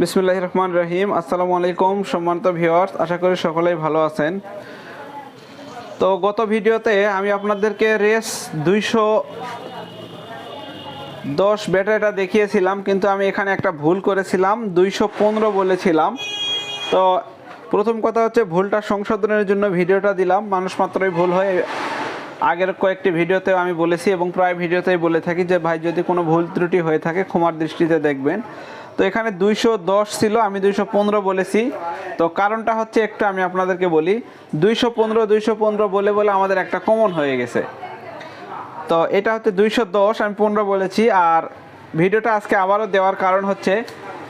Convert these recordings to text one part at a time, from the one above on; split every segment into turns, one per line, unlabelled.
বিসমুল্লাহ রহমান রহিম আসসালামু আলাইকুম, সম্মানিত ভিওয়ার্স আশা করি সকলেই ভালো আছেন। তো গত ভিডিওতে আমি আপনাদেরকে রেস দুইশো দশ ব্যাটারিটা দেখিয়েছিলাম, কিন্তু আমি এখানে একটা ভুল করেছিলাম, দুইশো পনেরো বলেছিলাম। তো প্রথম কথা হচ্ছে ভুলটা সংশোধনের জন্য ভিডিওটা দিলাম, মানুষ মাত্রই ভুল হয় আগের কয়েকটি ভিডিওতেও আমি বলেছি এবং প্রায় ভিডিওতেই বলে থাকি যে ভাই, যদি কোনো ভুল ত্রুটি হয়ে থাকে, ক্ষমার দৃষ্টিতে দেখবেন। তো এখানে দুইশো দশ ছিল, আমি দুইশো পনেরো বলেছি। তো কারণটা হচ্ছে একটু আমি আপনাদেরকে বলি, দুইশো পনেরো দুইশো পনেরো বলে বলে আমাদের একটা কমন হয়ে গেছে। তো এটা হচ্ছে দুইশো দশ, আমি পনেরো বলেছি, আর ভিডিওটা আজকে আবারও দেওয়ার কারণ হচ্ছে,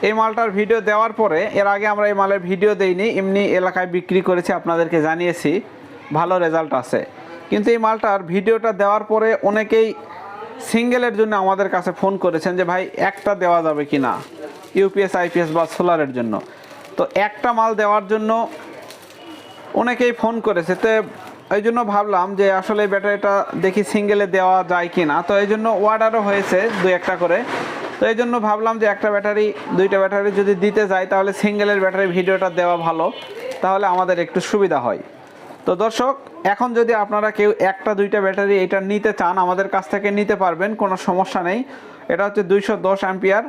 এই মালটার ভিডিও দেওয়ার পরে, এর আগে আমরা এই মালের ভিডিও দেইনি, এমনি এলাকায় বিক্রি করেছি, আপনাদেরকে জানিয়েছি, ভালো রেজাল্ট আছে। কিন্তু এই মালটার ভিডিওটা দেওয়ার পরে অনেকেই সিঙ্গেলের জন্য আমাদের কাছে ফোন করেছেন যে, ভাই, একটা দেওয়া যাবে কি না ইউপিএস, আইপিএস বা সোলারের জন্য। তো একটা মাল দেওয়ার জন্য অনেকেই ফোন করেছে। তো এই জন্য ভাবলাম যে, আসলে ব্যাটারিটা দেখি সিঙ্গেলে দেওয়া যায় কি না তো এই জন্য অর্ডারও হয়েছে দু একটা করে। তো এই জন্য ভাবলাম যে, একটা ব্যাটারি, দুইটা ব্যাটারি যদি দিতে যাই, তাহলে সিঙ্গেলের ব্যাটারি ভিডিওটা দেওয়া ভালো। তাহলে আমাদের একটু সুবিধা হয়। তো দর্শক, এখন যদি আপনারা কেউ একটা, দুইটা ব্যাটারি এটা নিতে চান, আমাদের কাছ থেকে নিতে পারবেন, কোনো সমস্যা নেই। এটা হচ্ছে দুইশো দশ অ্যাম্পিয়ার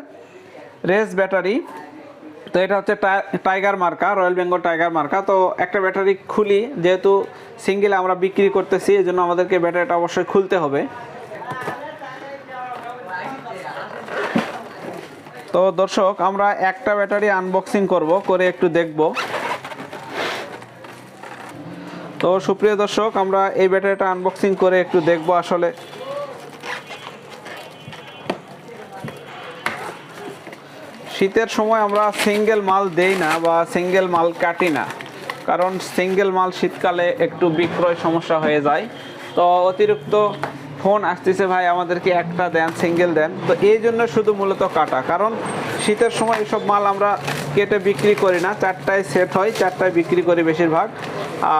রেস ব্যাটারি। তো এটা হচ্ছে টাই- টাইগার মার্কা, রয়্যাল বেঙ্গল টাইগার মার্কা। তো একটা ব্যাটারি খুলি, যেহেতু সিঙ্গেল আমরা বিক্রি করতেছি এই জন্য আমাদেরকে ব্যাটারিটা অবশ্যই খুলতে হবে। তো দর্শক, আমরা একটা ব্যাটারি আনবক্সিং করব, করে একটু দেখব। তো সুপ্রিয় দর্শক, আমরা এই ব্যাটারিটা আনবক্সিং করে একটু দেখব আসলে। শীতের সময় আমরা সিঙ্গেল মাল দেই না বা সিঙ্গেল মাল কাটি না, কারণ সিঙ্গেল মাল শীতকালে একটু বিক্রয় সমস্যা হয়ে যায়। তো অতিরিক্ত ফোন আসতেছে ভাই, আমাদেরকে একটা দেন সিঙ্গেল দেন। তো এই জন্য শুধু মূলত কাটা, কারণ শীতের সময় এসব মাল আমরা কেটে বিক্রি করি না। চারটায় সেট হয়, চারটায় বিক্রি করি বেশিরভাগ।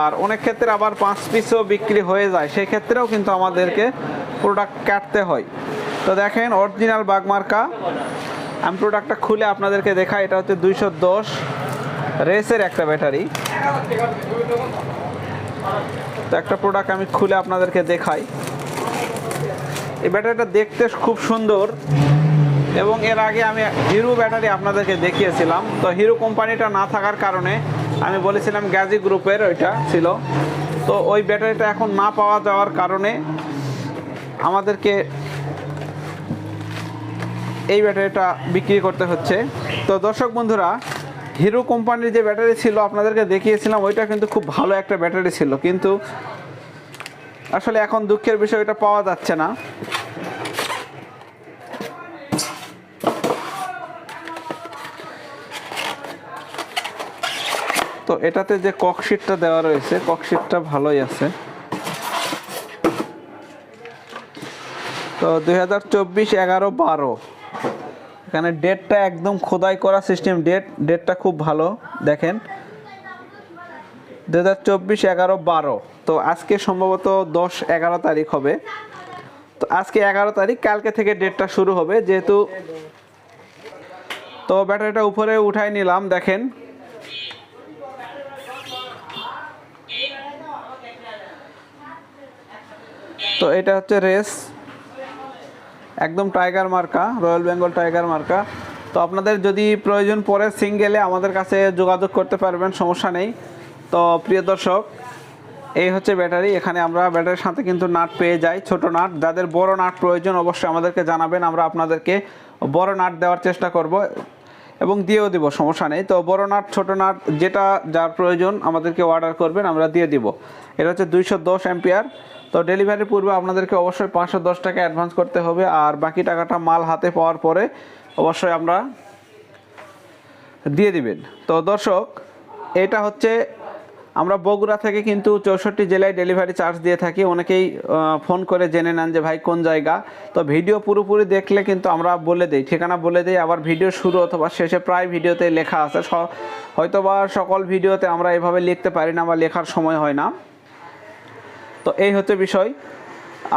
আর অনেক ক্ষেত্রে আবার পাঁচ পিসও বিক্রি হয়ে যায় সেই ক্ষেত্রেও কিন্তু আমাদেরকে প্রোডাক্ট কাটতে হয়। তো দেখেন অরিজিনাল বাগমার্কা। আমি প্রোডাক্টটা খুলে আপনাদেরকে দেখাই, এটা হচ্ছে দুইশো দশ রেসের একটা ব্যাটারি। তো একটা প্রোডাক্ট আমি খুলে আপনাদেরকে দেখাই। এই ব্যাটারিটা দেখতে খুব সুন্দর এবং এর আগে আমি হিরো ব্যাটারি আপনাদেরকে দেখিয়েছিলাম। তো হিরো কোম্পানিটা না থাকার কারণে আমি বলেছিলাম গ্যাজি গ্রুপের, ওইটা ছিল। তো ওই ব্যাটারিটা এখন না পাওয়া যাওয়ার কারণে আমাদেরকে এই ব্যাটারিটা বিক্রি করতে হচ্ছে। তো দর্শক বন্ধুরা, হিরো কোম্পানির যে ব্যাটারি ছিল, আপনাদেরকে দেখিয়েছিলাম, ওইটা কিন্তু খুব ভালো একটা ব্যাটারি ছিল। কিন্তু আসলে এখন দুঃখের বিষয় এটা পাওয়া যাচ্ছে না। এটাতে যে ককশিটটা দেওয়া রয়েছে ককশিটটা ভালোই আছে। তো দুই হাজার চব্বিশ এগারো বারো। এখানে ডেটটা একদম খোদাই করা সিস্টেম ডেট ডেটটা খুব ভালো, দেখেন। দু হাজার চব্বিশ এগারো বারো। তো আজকে সম্ভবত দশ, এগারো তারিখ হবে। তো আজকে এগারো তারিখ, কালকে থেকে ডেটটা শুরু হবে, যেহেতু তো ব্যাটারিটা উপরে উঠাই নিলাম, দেখেন। তো এটা হচ্ছে রেস। একদম টাইগার মার্কা, রয়্যাল বেঙ্গল টাইগার মার্কা। তো আপনাদের যদি প্রয়োজন পড়ে সিঙ্গেলে আমাদের কাছে যোগাযোগ করতে পারবেন, সমস্যা নেই। তো প্রিয় দর্শক, এই হচ্ছে ব্যাটারি। এখানে আমরা ব্যাটারির সাথে কিন্তু নাট পেয়ে যাই, ছোট নাট। যাদের বড় নাট প্রয়োজন অবশ্যই আমাদেরকে জানাবেন, আমরা আপনাদেরকে বড় নাট দেওয়ার চেষ্টা করব এবং দিয়েও দিব, সমস্যা নেই। তো বড় নাট, ছোট নাট, যেটা যার প্রয়োজন আমাদেরকে অর্ডার করবেন, আমরা দিয়ে দিব। এটা হচ্ছে দুইশো দশ অ্যাম্পিয়ার। তো ডেলিভারির পূর্বে আপনাদেরকে অবশ্যই পাঁচশো দশ টাকা অ্যাডভান্স করতে হবে, আর বাকি টাকাটা মাল হাতে পাওয়ার পরে অবশ্যই আমরা দিয়ে দিবেন। তো দর্শক, এটা হচ্ছে আমরা বগুড়া থেকে কিন্তু চৌষট্টি জেলায় ডেলিভারি চার্জ দিয়ে থাকি। অনেকেই ফোন করে জেনে নেন যে ভাই কোন জায়গা। তো ভিডিও পুরোপুরি দেখলে কিন্তু আমরা বলে দিই, ঠিকানা বলে দিই। আবার ভিডিও শুরু অথবা শেষে প্রায় ভিডিওতে লেখা আছে। হয়তোবা সকল ভিডিওতে আমরা এভাবে লিখতে পারি না বা লেখার সময় হয় না। তো এই হচ্ছে বিষয়।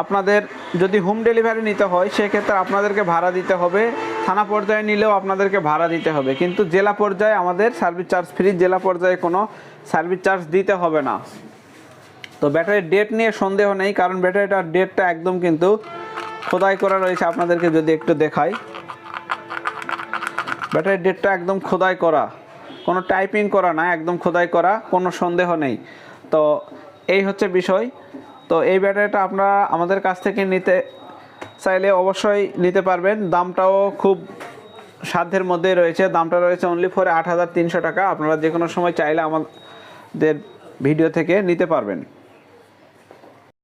আপনাদের যদি হোম ডেলিভারি নিতে হয়, সেক্ষেত্রে আপনাদেরকে ভাড়া দিতে হবে। থানা পর্যায়ে নিলেও আপনাদেরকে ভাড়া দিতে হবে। কিন্তু জেলা পর্যায়ে আমাদের সার্ভিস চার্জ ফ্রি জেলা পর্যায়ে কোনো সার্ভিস চার্জ দিতে হবে না। তো ব্যাটারির ডেট নিয়ে সন্দেহ নেই, কারণ ব্যাটারিটার ডেটটা একদম কিন্তু খোদাই করা রয়েছে আপনাদেরকে যদি একটু দেখাই। ব্যাটারির ডেটটা একদম খোদাই করা। কোনো টাইপিং করা না, একদম খোদাই করা, কোনো সন্দেহ নেই। তো এই হচ্ছে বিষয়। তো এই ব্যাটারিটা আপনারা আমাদের কাছ থেকে নিতে চাইলে অবশ্যই নিতে পারবেন। দামটাও খুব সাধ্যের মধ্যেই রয়েছে। দামটা রয়েছে অনলি ফোরে আট হাজার তিনশো টাকা। আপনারা যে কোনো সময় চাইলে আমাদের ভিডিও থেকে নিতে পারবেন।